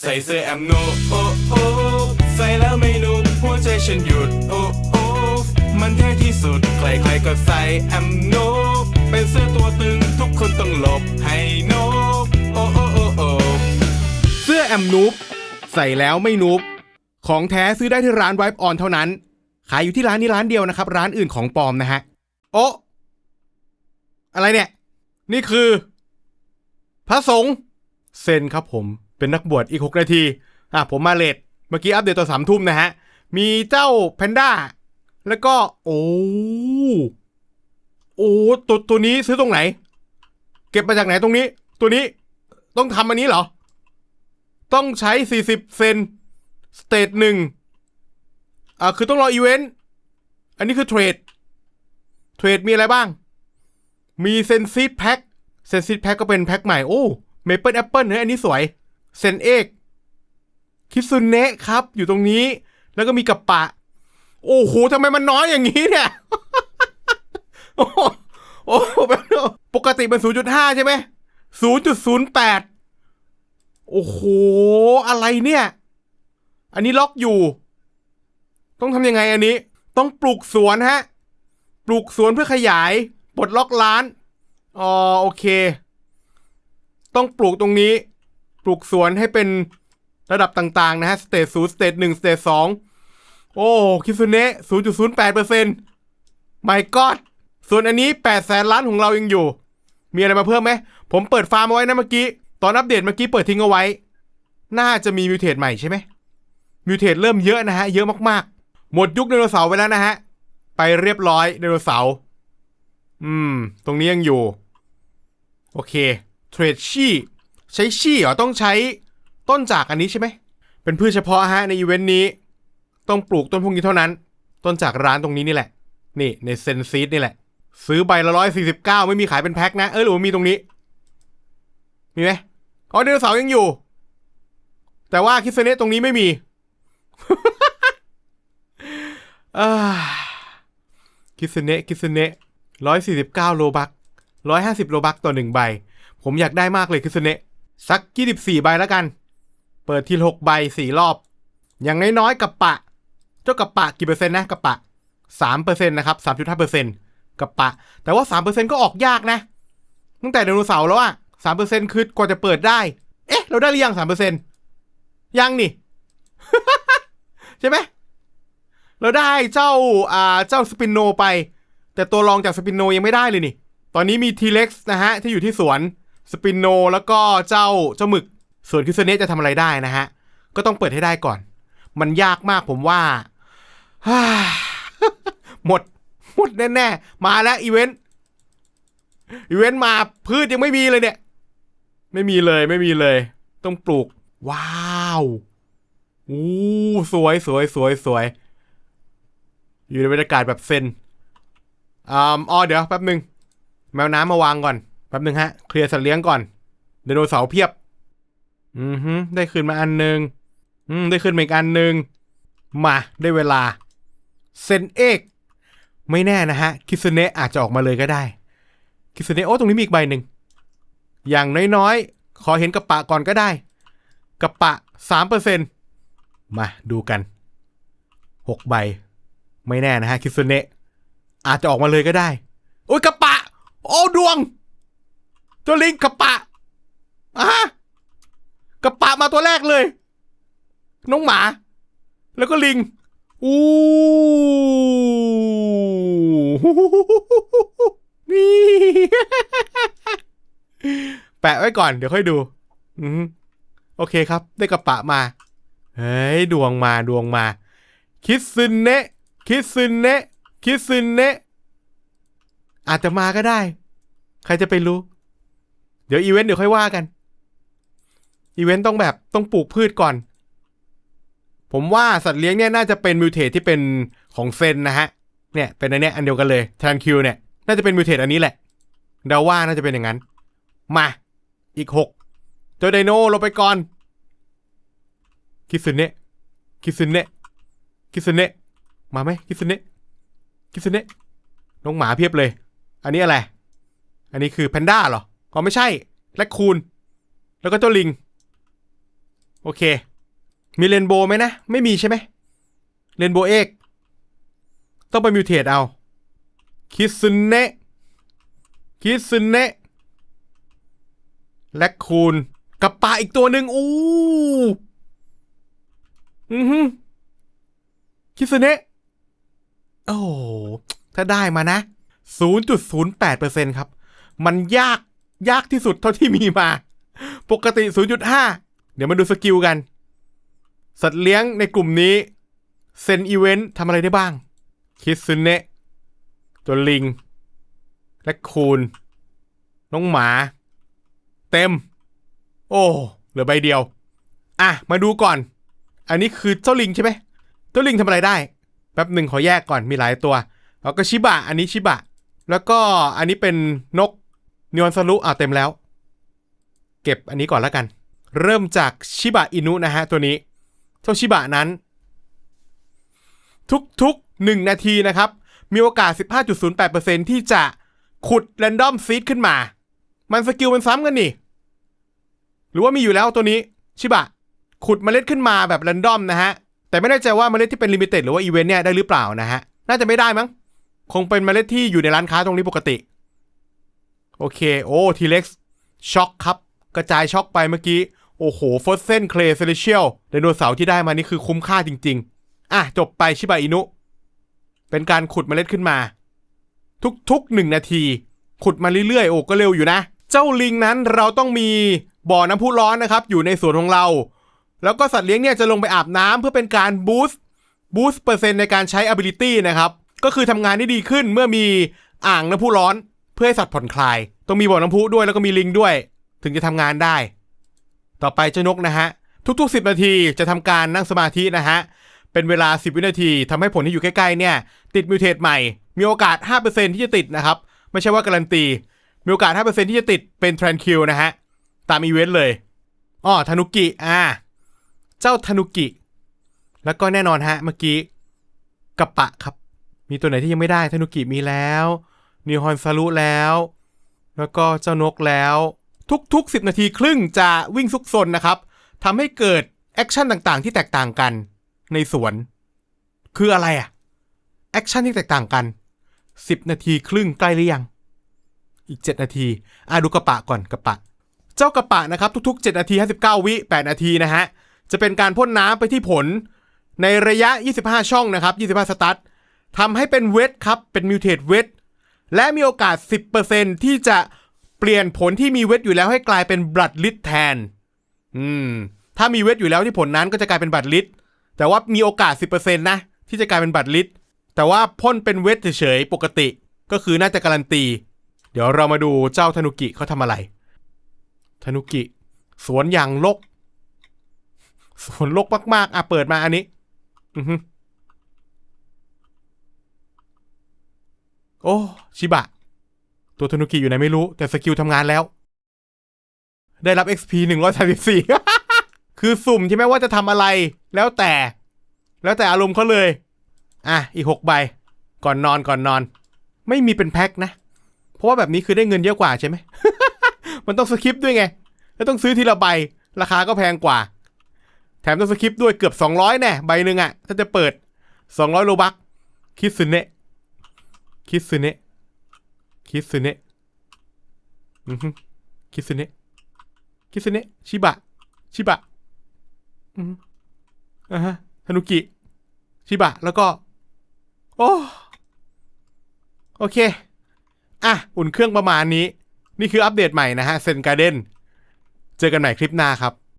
ใส่เสื้อแอมโนโอ้โอใส่แล้วไม่นุ่มหัวใจฉันหยุดโอ้โอมันเท่ที่สุดใครๆก็ใส่แอมโนเป็นเสื้อตัวตึงทุกคนต้องหลบให้โนโอโอ้โอโอเสื้อแอมนูบใส่แล้วไม่นูบของแท้ซื้อได้ที่ร้านไวป์ออนเท่านั้น ขายอยู่ที่ร้านนี้ร้านเดียวนะครับ ร้านอื่นของปลอมนะฮะโออะไรเนี่ย นี่คือ พระสงฆ์เซนครับผม เป็นนักบวชอีกหกนาทีอะผมมาเลทเมื่อกี้อัปเดตตอนสามทุ่มนะฮะ มีเจ้าแพนด้า แล้วก็ โอ้โอ้ตัวตัวนี้ซื้อตรงไหน เก็บมาจากไหนตรงนี้ ตัวนี้ต้องทำอันนี้เหรอ ต้องใช้ 40 เซนสเตทหนึ่งอ่าคือต้องรออีเวนต์ อันนี้คือเทรด เทรดมีอะไรบ้าง มีเซนซีดแพ็คเซนซีดแพ็คก็เป็นแพ็คใหม่ โอ้ เมเปิลแอปเปิลเฮ้ยอันนี้สวย เซนเอก คิซุเนะครับ อยู่ตรงนี้ แล้วก็มีกับปะ โอ้โหทำไมมันน้อยอย่างนี้เนี่ย โอ้โหโอ้ปกติเป็น0.5 ใช่ไหม 0.08 โอ้โห อะไรเนี่ย อันนี้ล็อกอยู่ ต้องทำยังไงอันนี้ ต้องปลูกสวนฮะ ปลูกสวนเพื่อขยายปลดล็อกร้าน อ๋อ โอเค ต้องปลูกตรงนี้ ปลูกสวนให้เป็นระดับต่างๆ นะฮะ สเตจศูนย์สเตจหนึ่งสเตจสองโอ้ คิซุเนะศูนย์จุดศูนย์แปดเปอร์เซ็นต์ไม่กอดส่วนอันนี้แปดแสนล้านของเรายังอยู่ มีอะไรมาเพิ่มไหม ผมเปิดฟาร์มเอาไว้นะเมื่อกี้ ตอนอัปเดตเมื่อกี้เปิดทิ้งเอาไว้ น่าจะมีมิวเทสใหม่ใช่ไหมมิวเทสเริ่มเยอะนะฮะ เยอะมากๆ หมดยุคไดโนเสาร์ไปแล้วนะฮะ ไปเรียบร้อยไดโนเสาร์ อืม ตรงนี้ยังอยู่ โอเค เทรดชี่ ใช้ชี่เหรอต้องใช้ต้นจากอันนี้ใช่ไหม เป็นพืชเฉพาะฮะในอีเวนต์นี้ ต้องปลูกต้นพวกนี้เท่านั้น ต้นจากร้านตรงนี้นี่แหละ นี่ในเซนซีดนี่แหละ ซื้อใบละร้อยสี่สิบเก้าไม่มีขายเป็นแพ็คนะ เออหรือว่ามีตรงนี้ มีไหมอ๋อไดโนเสาร์ยังอยู่ แต่ว่าคิสเนะตรงนี้ไม่มีคิสเนะคิสเนะร้อยสี่สิบเก้าโลบักร้อยห้าสิบโลบักต่อหนึ่งใบ ผมอยากได้มากเลยคิสเนะ สักยี่สิบสี่ใบแล้วกัน เปิดทีหกใบสี่รอบ อย่างน้อยๆกับปะ เจ้ากับปะกี่เปอร์เซ็นต์นะกับปะสามเปอร์เซ็นต์นะครับสามจุดห้าเปอร์เซ็นต์กับปะ แต่ว่าสามเปอร์เซ็นต์ก็ออกยากนะ ตั้งแต่ไดโนเสาร์แล้วอะสามเปอร์เซ็นต์คือกว่าจะเปิดได้ เอ๊ะ เราได้หรือยังสามเปอร์เซ็นต์ยังนี่ ใช่ไหมเราได้เจ้าอ่าเจ้าสปินโนไป แต่ตัวรองจากสปินโนยังไม่ได้เลยนี่ ตอนนี้มีทีเล็กซ์นะฮะ ที่อยู่ที่สวน สปินโนแล้วก็เจ้าเจ้าหมึก ส่วนคิสเนะจะทำอะไรได้นะฮะ ก็ต้องเปิดให้ได้ก่อน มันยากมากผมว่าฮ่า หมด หมดแน่ๆ มาแล้วอีเวนต์ อีเวนต์มาพืชยังไม่มีเลยเนี่ย ไม่มีเลยไม่มีเลย ต้องปลูก ว้าวอู้สวยสวยสวยสวย อยู่ในบรรยากาศแบบเซนอ่าอ๋อเดี๋ยวแป๊บหนึ่งแมวน้ำมาวางก่อน แป๊บหนึ่งฮะ เคลียร์สัตว์เลี้ยงก่อนไดโนเสาร์เพียบ อือฮึได้คืนมาอันหนึ่งอืมได้คืนมาอีกอันหนึ่งมาได้เวลา เซนเอกไม่แน่นะฮะ คิสเนะอาจจะออกมาเลยก็ได้ คิสเนะโอ้ตรงนี้มีอีกใบหนึ่ง อย่างน้อยๆ ขอเห็นกระปะก่อนก็ได้กระปะสามเปอร์เซ็นมาดูกันหกใบ ไม่แน่นะฮะ คิสเนะอาจจะออกมาเลยก็ได้ โอ้ยกระปะ โอ้ดวง ตัวลิงกระปะอะกระปะมาตัวแรกเลย น้องหมา แล้วก็ลิงอู้นี่ แปะไว้ก่อน เดี๋ยวค่อยดู อืมโอเคครับ ได้กระปะมา เฮ้ย ดวงมาดวงมา คิดซึนเนะคิดซึนเนะคิดซึนเนะอาจจะมาก็ได้ ใครจะไปรู้ เดี๋ยวอีเวนต์เดี๋ยวค่อยว่ากัน อีเวนต์ต้องแบบต้องปลูกพืชก่อน ผมว่าสัตว์เลี้ยงเนี่ยน่าจะเป็นมิวเทสที่เป็นของเซนนะฮะ เนี่ยเป็นอันเนี้ยอันเดียวกันเลยทนคิวเนี่ยน่าจะเป็นมิวเทสอันนี้แหละเดาว่าน่าจะเป็นอย่างนั้น มาอีกหกเจอไดโนลงไปก่อน คิสึเนะคิสึเนะคิสึเนะมาไหมคิสึเนะคิสึเนะน้องหมาเพียบเลย อันนี้อะไร อันนี้คือแพนด้าเหรอ ก็ไม่ใช่ และคูน แล้วก็เจ้าลิง โอเค มีเรนโบว์ไหมนะ ไม่มีใช่ไหมเรนโบว์เอกต้องไปมิวเทตเอา คิซึเนะคิซึเนะและคูณกับปลาอีกตัวหนึ่งอู้อือฮึคิซึเนะโอ้ถ้าได้มานะ 0.08%ครับ มันยาก ยากที่สุดเท่าที่มีมา ปกติ 0.5 เดี๋ยวมาดูสกิลกัน สัตว์เลี้ยงในกลุ่มนี้ เซนอีเวนต์ทำอะไรได้บ้าง คิซึเนะตัวลิง และคูณน้องหมา เต็ม โอ้เหลือใบเดียว อะ มาดูก่อน อันนี้คือเจ้าลิงใช่ไหมเจ้าลิงทำอะไรได้ แป๊บหนึ่งขอแยกก่อนมีหลายตัว แล้วก็ชิบะ อันนี้ชิบะ แล้วก็อันนี้เป็นนก นิออนซารุอ่าเต็มแล้ว เก็บอันนี้ก่อนแล้วกัน เริ่มจากชิบะอินุนะฮะตัวนี้ เจ้าชิบะนั้น ทุกๆ1นาทีนะครับ มีโอกาส 15.08%ที่จะขุดแรนดอมซีดขึ้นมา มันสกิลมันซ้ำกันนี่ หรือว่ามีอยู่แล้วตัวนี้ชิบะ ขุดเมล็ดขึ้นมาแบบแรนดอมนะฮะ แต่ไม่แน่ใจว่าเมล็ดที่เป็นลิมิเต็ดหรือว่าอีเวนต์เนี่ยได้หรือเปล่านะฮะ น่าจะไม่ได้มั้ง คงเป็นเมล็ดที่อยู่ในร้านค้าตรงนี้ปกติ โอเค โอ้ทีเล็กซ์ช็อกครับ กระจายช็อกไปเมื่อกี้ โอ้โหฟอสเซนเคลเซเลเชียลไดโนเสาร์ที่ได้มานี่คือคุ้มค่าจริง ๆ อะ จบไปชิบะอินุ เป็นการขุดเมล็ดขึ้นมา ทุกๆหนึ่งนาที ขุดมาเรื่อยๆ โอ้ก็เร็วอยู่นะ เจ้าลิงนั้นเราต้องมีบ่อน้ำพุร้อนนะครับ อยู่ในสวนของเรา แล้วก็สัตว์เลี้ยงเนี่ยจะลงไปอาบน้ำเพื่อเป็นการบูสต์บูสต์เปอร์เซ็นต์ในการใช้ ability นะครับ ก็คือทำงานได้ดีขึ้นเมื่อมีอ่างน้ำพุร้อน เพื่อให้สัตว์ผ่อนคลาย ต้องมีบ่อน้ำพุด้วยแล้วก็มีลิงด้วย ถึงจะทำงานได้ ต่อไปเจ้านกนะฮะ ทุกๆ 10 นาทีจะทำการนั่งสมาธินะฮะ เป็นเวลา 10 วินาทีทำให้ผลที่อยู่ใกล้ๆเนี่ย ติดมิวเทตใหม่ มีโอกาส 5%ที่จะติดนะครับ ไม่ใช่ว่าการันตี มีโอกาส 5%ที่จะติดเป็น t r a n q u i l นะฮะ ตามอีเวนต์เลยอ้อธนุกิ อ่า เจ้าธนุกิ แล้วก็แน่นอนฮะ เมื่อกี้กระปะครับ มีตัวไหนที่ยังไม่ได้ธนุกิมีแล้ว นิวฮอนซารุแล้ว แล้วก็เจ้านกแล้ว ทุกๆ 10 นาทีครึ่งจะวิ่งซุกซนนะครับทำให้เกิดแอคชั่นต่างๆ ที่แตกต่างกันในสวน คืออะไรอะแอคชั่นที่แตกต่างกัน 10 นาทีครึ่งใกล้หรือยัง อีก 7 นาทีอะดูกระปะก่อนกระปะ เจ้ากระปะนะครับ ทุกๆ 7 นาที 59 วิ 8 นาทีนะฮะ จะเป็นการพ่นน้ำไปที่ผล ในระยะ 25 ช่องนะครับ 25 สตาร์ททำให้เป็นเวทครับ เป็นมิวเทตเวท และมีโอกาส 10%ที่จะเปลี่ยนผลที่มีเวทอยู่แล้วให้กลายเป็นบลัดลิทแทน อืม ถ้ามีเวทอยู่แล้วที่ผลนั้นก็จะกลายเป็นบลัดลิทแต่ว่ามีโอกาส 10%นะที่จะกลายเป็นบลัดลิทแต่ว่าพ่นเป็นเวทเฉยๆปกติ ก็คือน่าจะการันตี เดี๋ยวเรามาดูเจ้าธนุกิเขาทำอะไร ธนุกิ สวนอย่างลก สวนลกมากๆ อะเปิดมาอันนี้ อือโอ้ ชิบะ ตัวธนุกิอยู่ไหนไม่รู้ แต่สกิลทำงานแล้ว ได้รับ XP 134 คือสุ่มที่ไม่ว่าจะทำอะไร แล้วแต่ แล้วแต่อารมณ์เขาเลย อะ อีก 6 ใบ ก่อนนอนก่อนนอน ไม่มีเป็นแพ็คนะ เพราะว่าแบบนี้คือได้เงินเยอะกว่าใช่ไหม มันต้องสคริปด้วยไง แล้วต้องซื้อทีละใบ ราคาก็แพงกว่า แถมต้องสคริปด้วยเกือบ 200 แน่ ใบหนึ่งอะถ้าจะเปิด 200 โลบักคิดซึเนะคิดซึเนะ คิดซึเนะอือฮึคิดซึเนะคิดซึเนะชิบะ ชิบะ อือฮึอ่าฮะธนุกิ ชิบะ แล้วก็ โอ้ โอเค อะ อุ่นเครื่องประมาณนี้ นี่คืออัปเดตใหม่นะฮะ เซนการ์เดนเจอกันใหม่คลิปหน้าครับ